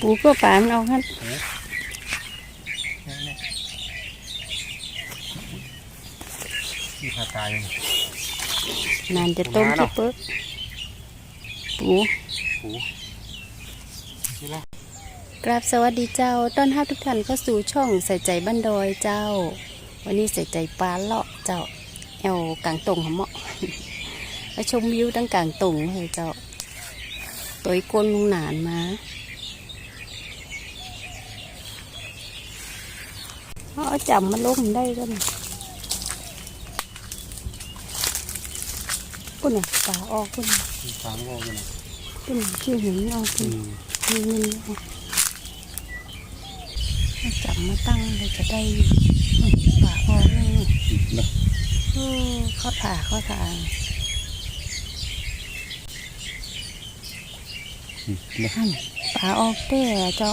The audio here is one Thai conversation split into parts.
ปูก็ปลามันเอาขั้นที่พาตายนานจะต้มที่เปิกปูหูนี่ละกราบสวัสดีเจ้า ต้อนรับทุกท่านเข้าสู่ช่องใส่ใจบ้านดอยเจ้า วันนี้ใส่ใจปลาเลาะเจ้าแอวกลางตรงหเหมาะไปชมวิวตั้งกลางตรงเลยเจ้าตัวอีกก้นลุงหนานมา เอาจับมาล้มได้ก็นะปุ่นน่ะปลาออกปุ่นน่ะมีสามโลอยู่นะปุ่นน่ะชื่อหินออกปุ่นอืมนี่นี่เอาจับมาตั้งเลยจะได้อยู่ปลาออกเลยเนาะโอ้เข้าถ่าเข้าถ่าอืมเนาะท่านปลาออกเต้เจ้า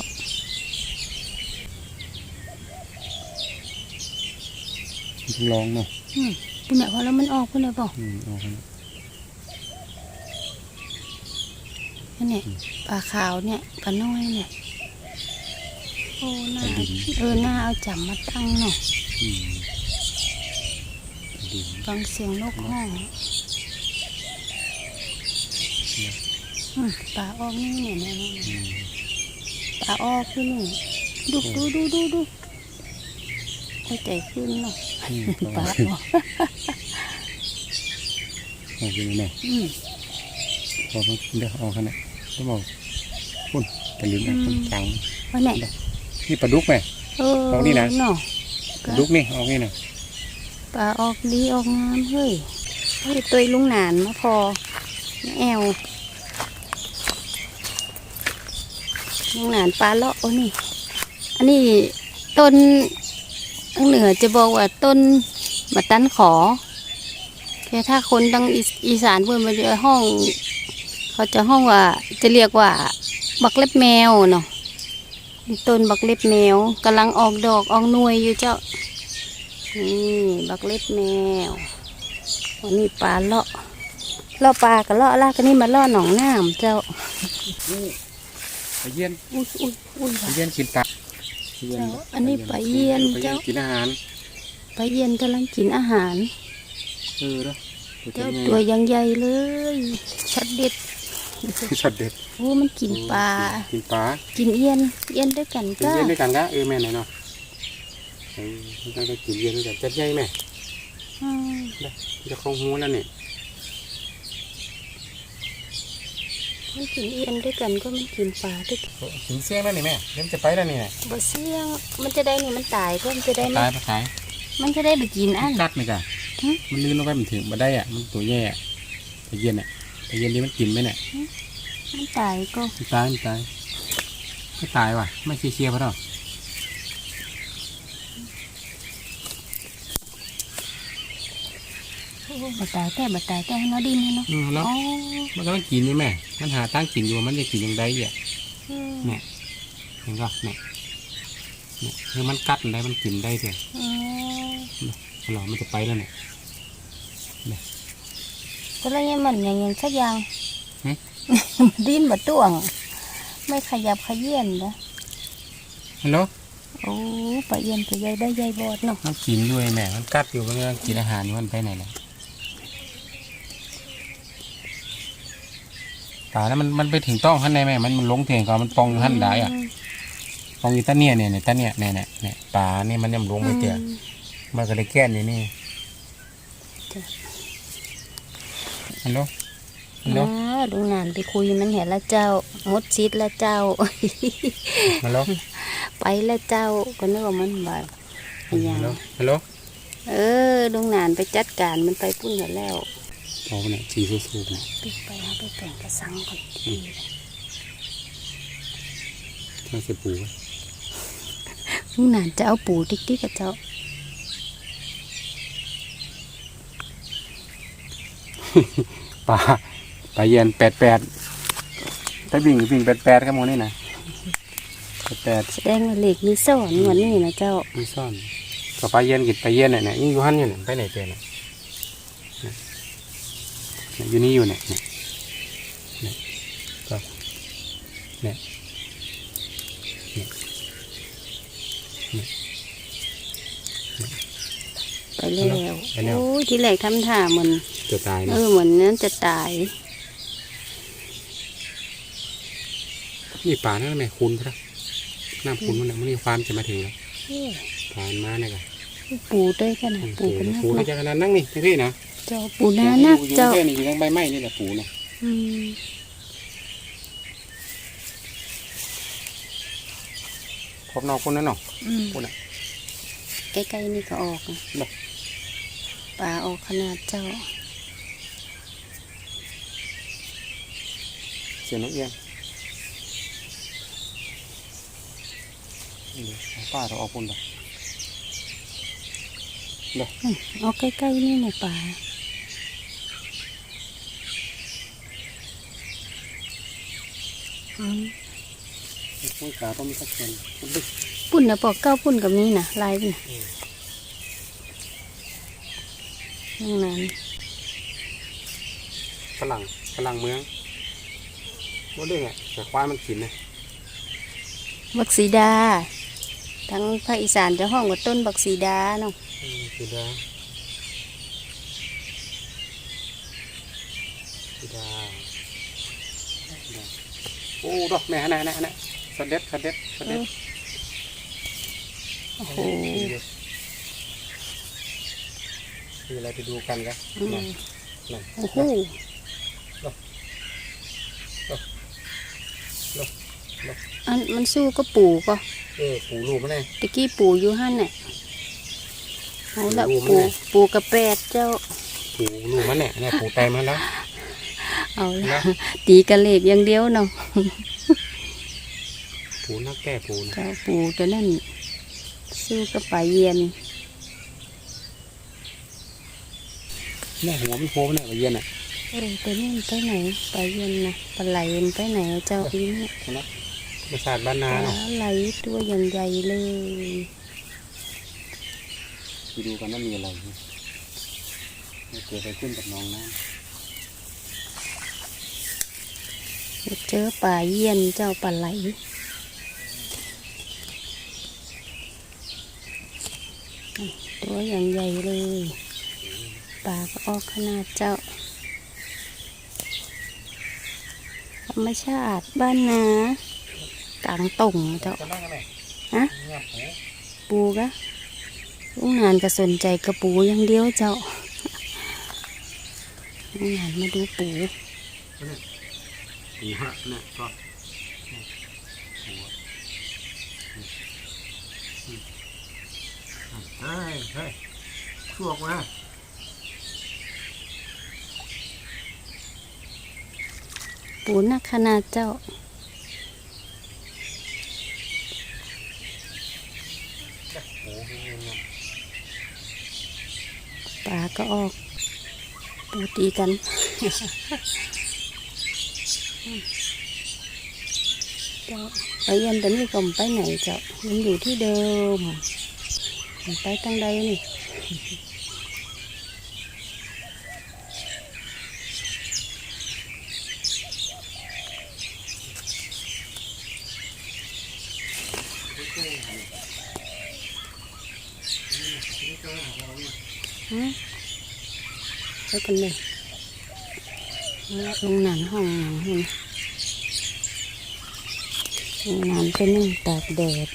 ลองเนาะอืมปุ่นเนี่ยพอแล้วมันออกปุ่นเนี่ยบอกอืมเอาไปนะนั่นเนี่ยปลาขาวเนี่ยปลาน้อยเนี่ยโอ้น่าเออน่าเอาจับมาตั้งเนาะอืมดีฟังเสียงนกห้องอืมปลาออกนี่เนี่ยเนี่ยเนี่ยอืมปลาออกขึ้นนี่ดูดูดูดูดูให้ใจขึ้นเนาะอืม ปลาเอาออกเอาไปเลยเนาะอืมพอมันเดี๋ยวเอาขนาดต้องบอกพุ่นตะลิ้นะอืมจังว่าไหนนี่ปลาดุกไหมเออเอานี่นะเนาะปลาดุกนี่เอานี่นะปลาออกดีออกงามเฮ้ยเฮ้ยตัวลุงหนานมาพอแอวลุงหนานปลาเลาะโอ้นี่ อันนี้ต้น ทางเหนือจะบอกว่าต้นบัตันขอแค่ถ้าคนทางอีอีสานเพื่อนมันจะห้อง เขาจะห้องว่าจะเรียกว่า บักเล็บแมวเนาะนี่ต้นบักเล็บแมวกำลังออกดอกออกหน่วยอยู่เจ้านี่บักเล็บแมววันนี้ปลาเลาะเลาะปลากับเลาะลากกันนี่มาเลาะหนองน้ำเจ้าไปเยี่ยนอุ้ยอุ้ยอุ้ยไปเยี่ยนกินปลาไป เยี่ยเจ้าอันนี้ไปเยี่ยนไปเยี่ยเจ้านกินอาหารปลาเย็นกำลังกินอาหารเออเนาะเจ้าตัวยังใหญ่เลยชัดเด็ดช็อตเด็ดโอ้มันกินปลากินปลากินเอียนเอียนด้วยกันกินก็เย็นด้วยกันก็เออแม่ไหนเนาะเออต้องได้กินเย็นด้วยกันจัดใหญ่แม่อืมจะคงหูแล้วเนี่ย มันกินเอียนด้วยกันก็มันกินปลาด้วยกันถึงเสียงแล้วนี่แม่เริ่มจะไปแล้วนี่แหละบ่เสี่ยงมันจะได้นี่มันตายก็มันจะได้ตาไม่ยไปขายมันจะได้ไปกินอัน กัดไหมจ้ะฮะมันลื่นลงไปมันถึงมาได้อะมันตัวแย่อะไปเย็นอะไปเย็นนี่มันกินไหมเนี่ยมันตายก็ มันตายมันตายไม่ตายว่ะไม่เคลียร์ๆพอหรอก โอ้บ่ตายแต่บ่ตายแต่ให้ nó ดิ้นให้เนาะอืมแล้วอ๋อมันก็ต้องกินนี่แม่ มันหาตั้งกินอยู่มันจะกินยังไงอะอืมเนี่ยเห็นก็เนี่ยเนี่ยคือมันกัดได้มันกินได้เถอะอ๋อหรอมันจะไปแล้วเนี่ยก็เลยยังมันอย่างอย่างสักอย่างหึ ดิ้นบ่ต้วง ไม่ขยับขยื่นนะฮัลโหลโอ้ปลาเย็นตัวใหญ่ได้ใหญ่บอดเนาะมันกินด้วยแม่ มันกัดอยู่มันกำลังกินอาหารอยู่มันไปไหนแล้ว ตายแล้วมันมันไปถึงต้องข้างในแม่มันมันลงเถียงเขามันปองอยู่ข้างใดอะตรงนี้ตาเนี่ยเนี่ยเนี่ยตาเนี่ยเนี่ยเนี่ยเนี่ยปลาเนี่ยมันยังลงไปเตี้ยอืมมันก็เลยแก้นอยู่นี่จ้ะฮัลโหลฮัลโหลอ่าลุงนานไปคุยมันเห็นแล้วเจ้ามดซิดแล้วเจ้าฮัลโหลไปแล้วเจ้าก็นึกว่ามันแบบอฮัย่างลโหลฮัลโหลเออลุงนานไปจัดการมันไปพุ่นกันแล้ว โอ้เนี่ยสีสูงๆเนี่ยปิดไปหาไปแต่งกระสังก่อนมันจะปูลุงนานจะเอาปูติ๊กติ๊กกับเจ้าปลาปลาเย็นแปดแปดถ้าวิ่งวิ่งแปดแปดครับโมนี่นะแปดแปดแสดงว่าเหล็กมีสอนเหมือนนี่นะเจ้ามีซ่อนก็ปลาเย็นกินปลาเย็นเนี่ยเนี่ยนี่อยู่หันอยู่เนี่ยไปไหนเจอเนี่ยเนี่ยเนี่ย อยู่นี่อยู่เนี่ยเนี่ยก็เนี่ยเนี่ยไปแล้วโอ้ที่แหลกทำท่ามันจะตายเออเหมือนนั้นจะตายนี่ป่านั่นแม่คุณพระน้ำคุณมันมันมีความจะมาถึงแล้วผ่านมาเนี่ยกันปูด้วยกันปูกันปูด้วยกันนะนั่งนี่นี่นะ เจ้าปูนานักอยู่เจ้าแค่นี้อยู่ทั้งใบไม้นี่แหละปูนะอืมครบนอกคนนั้นเนาะอืมปูน่ะใกล้ๆนี่ก็ออกนะน่ะปลาออกขนาดเจ้า เสียงนกเอี้ยงนี่เอาป้าเราออกคนละเอาใกล้ๆนี่หน่อยปลา มปุ้ยขาต้องมีสักคนดึกปุ่นนะปอกเก้าปุ่นกับนี้นะลายนี่อืมนั่งนั้นฝรั่งฝรั่งเมืองว่าเรื่องไงแต่ควายมันขินนะบักสีดา ทั้งภาคอีสานจะห้องว่าต้นบักสีดาเนาะอืมสีดาสีดา โอ้ดอกแม่นะนะนะสเด็ดสเด็ดสเด็ดโอ้โหมีอะไรไปดูกันกันอืมนั่นโอ้โหลบลบลบลบอันมันสู้ก็ปู่ก็เออปูรูมันเลยตะกี้ปู่อยู่หั่นน่ะเอาละปู่รู้ปู่ไหมปู่กระแปดเจ้าปูรูมันเนี่ยเนี่ยปูไตมันแล้ว เอาละนะตีกระเลกอย่างเดียวเนาะปูนักแก้ปูนะเจ้าปู่ตัวนั้นสู้กับปลาเย็นเนี่ยหัวมันโผล่มาเนี่ยไปเย็นอะเออตัวนี้มันไปไหนปลาเย็นนะปลาไหลมันไปไหนเจ้าอีนี่นะมาสาดบ้านปนาลาเนาะไหลตัวอย่างใหญ่เลยไปดูกันว่ามีอะไรนะเกิดอะไรขึ้นกับน้องนะ เจอปลาเย็นเจ้าปลาไหลตัวอย่างใหญ่เลยปลาก็ออกขนาดเจ้า ธรรมชาติบ้านนากลางตงเจ้าฮะปูกะลุงงานก็สนใจกระปูอย่างเดียวเจ้าลุงงานมาดูปู ปูฮะเนี่ยก็ปูเฮ้ยเฮ้ยชั่วกว่าปูนักขนาดเจ้าปลาก็ออก ปูตีกัน เจ้าไปเย็นต่นี่ก็ไม่ไปไหนเจ้ายังอยู่ที่เดิม ไปทางใดนี่ฮะไปกันเลยลงหนังห้องหนังห้นะลง นังไปนึ่งตากแดด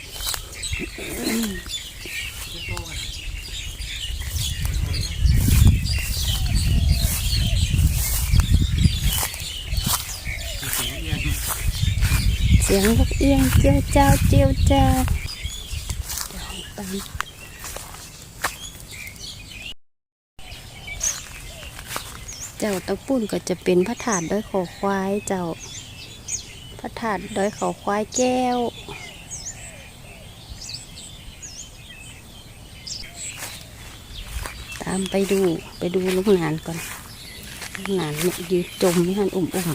เสียงนกเอียงเจียวเจ้าเจียวเจ้าตามเจ้าตะปุ่นก็จะเป็นพระถาดด้อยขอควายเจ้า พระถาดด้อยขอควายแก้ว ตามไปดูไปดูลูกหนานก่อนลูกหนานเนี่ยยืนจมไม่หันอุ่มอุ่ม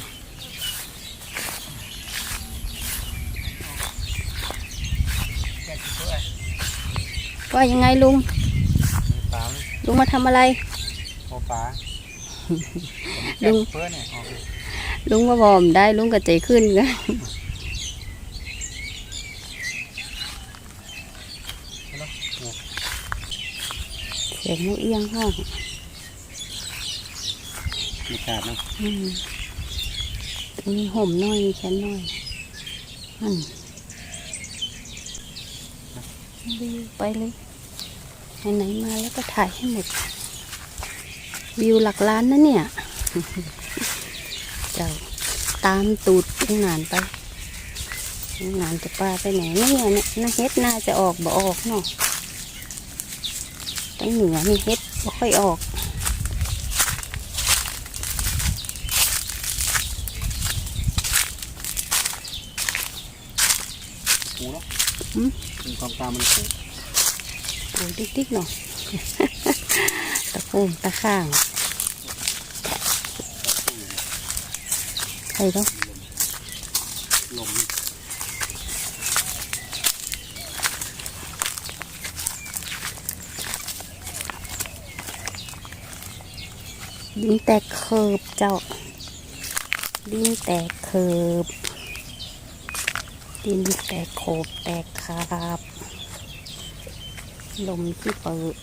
ว่ายังไงลุงปลาลุงมาทำอะไรโอปลาลุงเพื่อนเนี่ยออก ลุงมาบอมได้ลุงก็ใจขึ้นกันแสงนกเอี้ยงห้องมีขาดเนาะอืมมีห่มน้อยมีแขนน้อยอันวิวไปเลยไหนๆมาแล้วก็ถ่ายให้หมด วิวหลักล้านนะเนี่ย เจ้า ตามตูดลุงหนานไปลุงหนานจะปลาไปไหนเนี่ยเนี่ยน่าเฮ็ดน่าจะออกบ่ออกเนาะตั้งเหนือนี่เฮ็ดบ่ค่อยออกปูเนาะอืมมีความตามมันปูโอ้ยติ๊กๆหน่อยตะโกนตะข้าง ใครต้องลมดินแตกเคิบเจ้า ดินแตกเคิบดินแตกโขบแตกคาบลมที่เปิด